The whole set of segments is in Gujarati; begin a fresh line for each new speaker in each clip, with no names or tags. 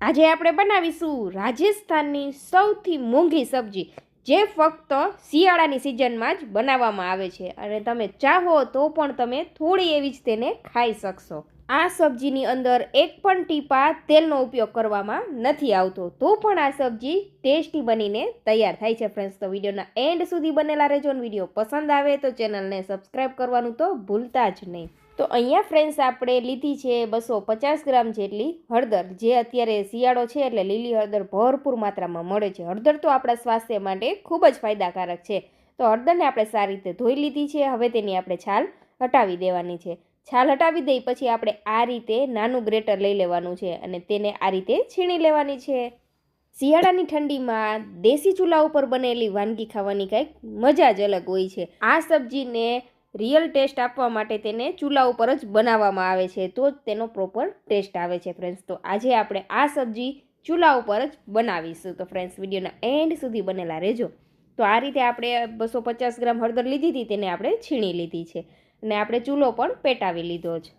આજે આપણે બનાવીશું રાજસ્થાનની સૌથી મોંઘી સબ્જી, જે ફક્ત શિયાળાની સિઝનમાં જ બનાવવામાં આવે છે. અને તમે ચાહો તો પણ તમે થોડી એવી જ તેને ખાઈ શકશો. આ સબ્જીની અંદર એક પણ ટીપા તેલનો ઉપયોગ કરવામાં નથી આવતો. તો પણ આ સબ્જી ટેસ્ટી બનીને તૈયાર થાય છે ફ્રેન્ડ્સ તો વિડીયોના એન્ડ સુધી બનેલા રહેજો વીડિયો પસંદ આવે તો ચેનલને સબસ્ક્રાઈબ કરવાનું તો ભૂલતા જ નહીં. તો અહીંયા ફ્રેન્ડ્સ આપણે લીધી છે બસો પચાસ ગ્રામ જેટલી હળદર. જે અત્યારે શિયાળો છે એટલે લીલી હળદર ભરપૂર માત્રામાં મળે છે. હળદર તો આપણા સ્વાસ્થ્ય માટે ખૂબ જ ફાયદાકારક છે. તો હળદરને આપણે સારી રીતે ધોઈ લીધી છે. હવે તેની આપણે છાલ હટાવી દેવાની છે. છાલ હટાવી દઈ પછી આપણે આ રીતે નાનું ગ્રેટર લઈ લેવાનું છે અને તેને આ રીતે છીણી લેવાની છે. શિયાળાની ઠંડીમાં દેશી ચૂલા ઉપર બનેલી વાનગી ખાવાની કંઈક મજા જ અલગ હોય છે. આ સબ્જીને રિયલ ટેસ્ટ આપવા માટે તેને ચૂલા ઉપર જ બનાવવામાં આવે છે, તો જ તેનો પ્રોપર ટેસ્ટ આવે છે ફ્રેન્ડ્સ તો આજે આપણે આ સબ્જી ચૂલા ઉપર જ બનાવીશું. તો ફ્રેન્ડ્સ વિડીયોના એન્ડ સુધી બનેલા રહેજો. તો આ રીતે આપણે બસો પચાસ ગ્રામ હળદર લીધી હતી, તેને આપણે છીણી લીધી છે અને આપણે ચૂલો પણ પેટાવી લીધો છે.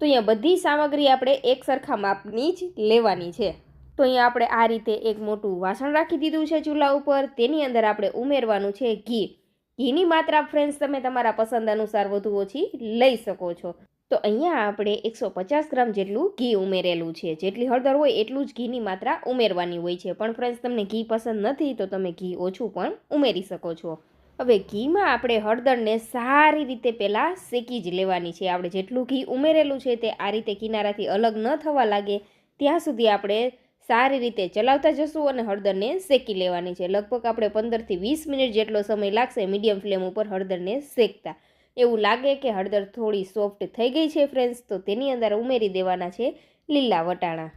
તો અહીંયા બધી સામગ્રી આપણે એક સરખા માપની જ લેવાની છે. તો અહીંયા આપણે આ રીતે એક મોટું વાસણ રાખી દીધું છે ચૂલા ઉપર. તેની અંદર આપણે ઉમેરવાનું છે ઘી. ઘીની માત્રા ફ્રેન્ડ્સ તમે તમારા પસંદ અનુસાર વધુ ઓછી લઈ શકો છો. તો અહીંયા આપણે એકસો પચાસ ગ્રામ જેટલું ઘી ઉમેરેલું છે. જેટલી હળદર હોય એટલું જ ઘીની માત્રા ઉમેરવાની હોય છે. પણ ફ્રેન્ડ્સ તમને ઘી પસંદ નથી તો તમે ઘી ઓછું પણ ઉમેરી શકો છો. હવે ઘીમાં આપણે હળદરને સારી રીતે પહેલાં શેકી જ લેવાની છે. આપણે જેટલું ઘી ઉમેરેલું છે તે આ રીતે કિનારાથી અલગ ન થવા લાગે. ત્યાં સુધી આપણે સારી રીતે ચલાવતા જશું અને હળદરને શેકી લેવાની છે. લગભગ આપણે પંદરથી વીસ મિનિટ જેટલો સમય લાગશે મીડિયમ ફ્લેમ ઉપર હળદરને શેકતા. એવું લાગે કે હળદર થોડી સોફ્ટ થઈ ગઈ છે ફ્રેન્ડ્સ તો તેની અંદર ઉમેરી દેવાના છે લીલા વટાણા.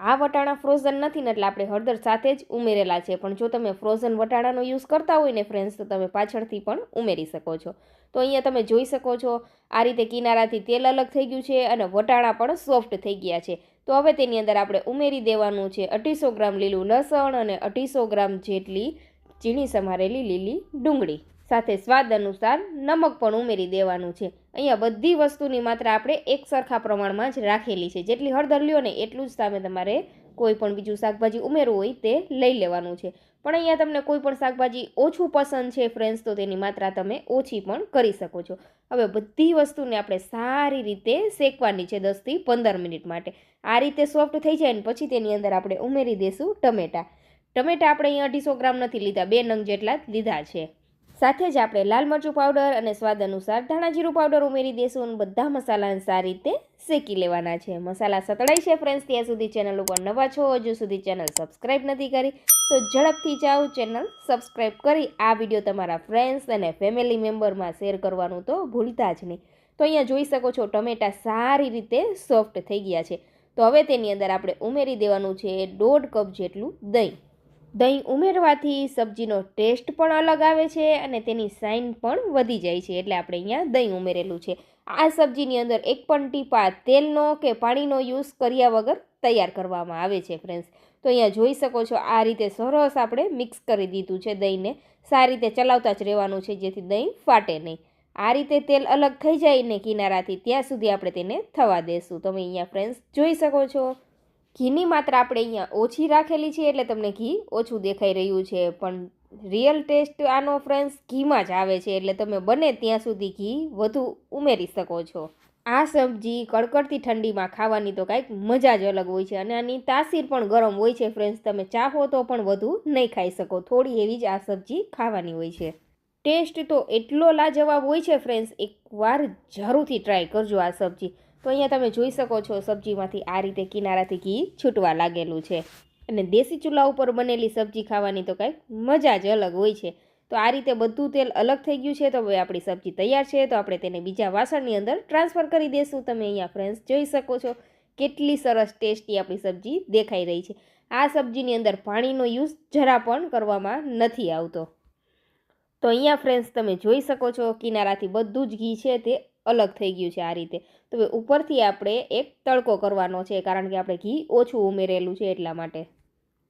આ વટાણા ફ્રોઝન નથી ને એટલે આપણે હળદર સાથે જ ઉમેરેલા છે. પણ જો તમે ફ્રોઝન વટાણાનો યુઝ કરતા હોય ને ફ્રેન્ડ્સ તો તમે પાછળથી પણ ઉમેરી શકો છો. તો અહીંયા તમે જોઈ શકો છો, આ રીતે કિનારાથી તેલ અલગ થઈ ગયું છે અને વટાણા પણ સોફ્ટ થઈ ગયા છે. તો હવે તેની અંદર આપણે ઉમેરી દેવાનું છે અઢીસો ગ્રામ લીલું લસણ અને અઢીસો ગ્રામ જેટલી ઝીણી સમારેલી લીલી ડુંગળી. સાથે સ્વાદ અનુસાર નમક પણ ઉમેરી દેવાનું છે. અહીંયા બધી વસ્તુની માત્રા આપણે એક સરખા પ્રમાણમાં જ રાખેલી છે. જેટલી હળદર લ્યો ને એટલું જ સામે તમારે કોઈ પણ બીજું શાકભાજી ઉમેરવું હોય તે લઈ લેવાનું છે. પણ અહીંયા તમને કોઈ પણ શાકભાજી ઓછું પસંદ છે ફ્રેન્ડ્સ તો તેની માત્રા તમે ઓછી પણ કરી શકો છો. હવે બધી વસ્તુને આપણે સારી રીતે શેકવાની છે દસથી પંદર મિનિટ માટે. આ રીતે સોફ્ટ થઈ જાય ને પછી તેની અંદર આપણે ઉમેરી દઈશું ટમેટાં. ટમેટાં આપણે અહીંયા અઢીસો ગ્રામ નથી લીધા, બે નંગ જેટલા લીધા છે. સાથે જ આપણે લાલ મરચું પાવડર અને સ્વાદ અનુસાર ધાણા જીરું પાવડર ઉમેરી દઈશું અને બધા મસાલાને સારી રીતે શેકી લેવાના છે. મસાલા સતળાય છે ફ્રેન્ડ્સ ત્યાં સુધી ચેનલ ઉપર નવા છો, હજુ સુધી ચેનલ સબસ્ક્રાઈબ નથી કરી, તો ઝડપથી જાઓ ચેનલ સબસ્ક્રાઈબ કરી, આ વીડિયો તમારા ફ્રેન્ડ્સ અને ફેમિલી મેમ્બરમાં શેર કરવાનું તો ભૂલતા જ નહીં. તો અહીંયા જોઈ શકો છો, ટમેટાં સારી રીતે સોફ્ટ થઈ ગયા છે. તો હવે તેની અંદર આપણે ઉમેરી દેવાનું છે દોઢ કપ જેટલું દહીં. દહીં ઉમેરવાથી સબ્જીનો ટેસ્ટ પણ અલગ આવે છે અને તેની સાઇન પણ વધી જાય છે. એટલે આપણે અહીંયા દહીં ઉમેરેલું છે. આ સબ્જીની અંદર એક પણ ટીપા તેલનો કે પાણીનો યુઝ કર્યા વગર તૈયાર કરવામાં આવે છે ફ્રેન્ડ્સ તો અહીંયા જોઈ શકો છો, આ રીતે સરસ આપણે મિક્સ કરી દીધું છે દહીંને. સારી રીતે ચલાવતા જ રહેવાનું છે, જેથી દહીં ફાટે નહીં. આ રીતે તેલ અલગ થઈ જાય ને કિનારાથી, ત્યાં સુધી આપણે તેને થવા દેશું. તમે અહીંયા ફ્રેન્ડ્સ જોઈ શકો છો. ઘીની માત્રા આપણે અહીંયા ઓછી રાખેલી છે એટલે તમને ઘી ઓછું દેખાઈ રહ્યું છે, પણ રિયલ ટેસ્ટ આનો ફ્રેન્ડ્સ ઘીમાં જ આવે છે એટલે તમે બને ત્યાં સુધી ઘી વધુ ઉમેરી શકો છો. આ સબ્જી કડકડતી ઠંડીમાં ખાવાની તો કાંઈક મજા જ અલગ હોય છે અને આની તાસીર પણ ગરમ હોય છે ફ્રેન્ડ્સ તમે ચાહો તો પણ વધુ નહીં ખાઈ શકો, થોડી એવી જ આ સબ્જી ખાવાની હોય છે. ટેસ્ટ તો એટલો લાજવાબ હોય છે ફ્રેન્ડ્સ એકવાર જરૂરથી ટ્રાય કરજો આ સબ્જી. તો અહીંયા તમે જોઈ શકો છો, સબ્જીમાંથી આ રીતે કિનારાથી ઘી છૂટવા લાગેલું છે. અને દેશી ચૂલા ઉપર બનેલી સબ્જી ખાવાની તો કાંઈક મજા જ અલગ હોય છે. તો આ રીતે બધું તેલ અલગ થઈ ગયું છે, તો હવે આપણી સબ્જી તૈયાર છે, તો આપણે તેને બીજા વાસણની અંદર ટ્રાન્સફર કરી દઈશું તમે અહીંયા ફ્રેન્ડ્સ જોઈ શકો છો કેટલી સરસ ટેસ્ટી આપણી સબ્જી દેખાઈ રહી છે. આ સબ્જીની અંદર પાણીનો યુઝ જરા પણ કરવામાં નથી આવતો. તો અહીંયા ફ્રેન્ડ્સ તમે જોઈ શકો છો, કિનારાથી બધું જ ઘી છે તે અલગ થઈ ગયું છે આ રીતે. તો ઉપરથી આપણે એક તડકો કરવાનો છે, કારણ કે આપણે ઘી ઓછું ઉમેરેલું છે એટલા માટે.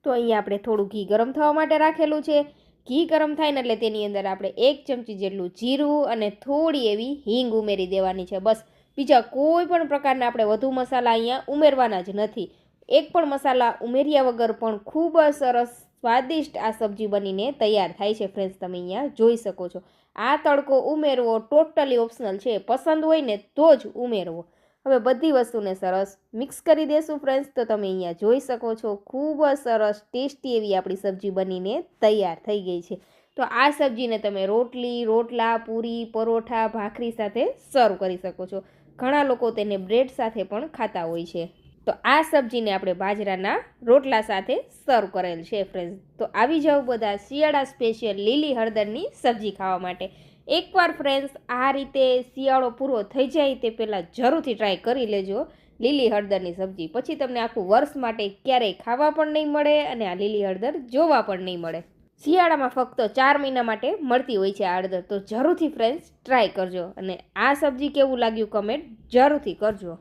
તો અહીંયા આપણે થોડું ઘી ગરમ થવા માટે રાખેલું છે. ઘી ગરમ થાય ને એટલે તેની અંદર આપણે એક ચમચી જેટલું જીરું અને થોડી એવી હિંગ ઉમેરી દેવાની છે, બસ. બીજા કોઈ પણ પ્રકારના આપણે વધુ મસાલા અહીંયા ઉમેરવાના જ નથી. એક પણ મસાલા ઉમેર્યા વગર પણ ખૂબ જ સરસ સ્વાદિષ્ટ આ સબ્જી બનીને તૈયાર થાય છે ફ્રેન્ડ્સ તમે અહીંયા જોઈ શકો છો. આ તડકો ઉમેરવો ટોટલી ઓપ્શનલ છે. પસંદ હોય ને તો જ ઉમેરવો. હવે બધી વસ્તુને સરસ મિક્સ કરી દેશું ફ્રેન્ડ્સ તો તમે અહીંયા જોઈ શકો છો, ખૂબ જ સરસ ટેસ્ટી એવી આપણી સબ્જી બનીને તૈયાર થઈ ગઈ છે. તો આ સબ્જીને તમે રોટલી, રોટલા, પૂરી, પરોઠા, ભાખરી સાથે સર્વ કરી શકો છો. ઘણા લોકો તેને બ્રેડ સાથે પણ ખાતા હોય છે. તો આ સબ્જીને આપણે બાજરાના રોટલા સાથે સર્વ કરેલ છે ફ્રેન્ડ્સ તો આવી જાવ બધા શિયાળા સ્પેશિયલ લીલી હળદરની સબ્જી ખાવા માટે. એકવાર ફ્રેન્ડ્સ આ રીતે શિયાળો પૂરો થઈ જાય તે પહેલાં જરૂરથી ટ્રાય કરી લેજો લીલી હળદરની સબ્જી. પછી તમને આખું વર્ષ માટે ક્યારેય ખાવા પણ નહીં મળે અને આ લીલી હળદર જોવા પણ નહીં મળે. શિયાળામાં ફક્ત ચાર મહિના માટે મળતી હોય છે આ હળદર. તો જરૂરથી ફ્રેન્ડ્સ ટ્રાય કરજો. અને આ સબ્જી કેવું લાગ્યું કમેન્ટ જરૂરથી કરજો.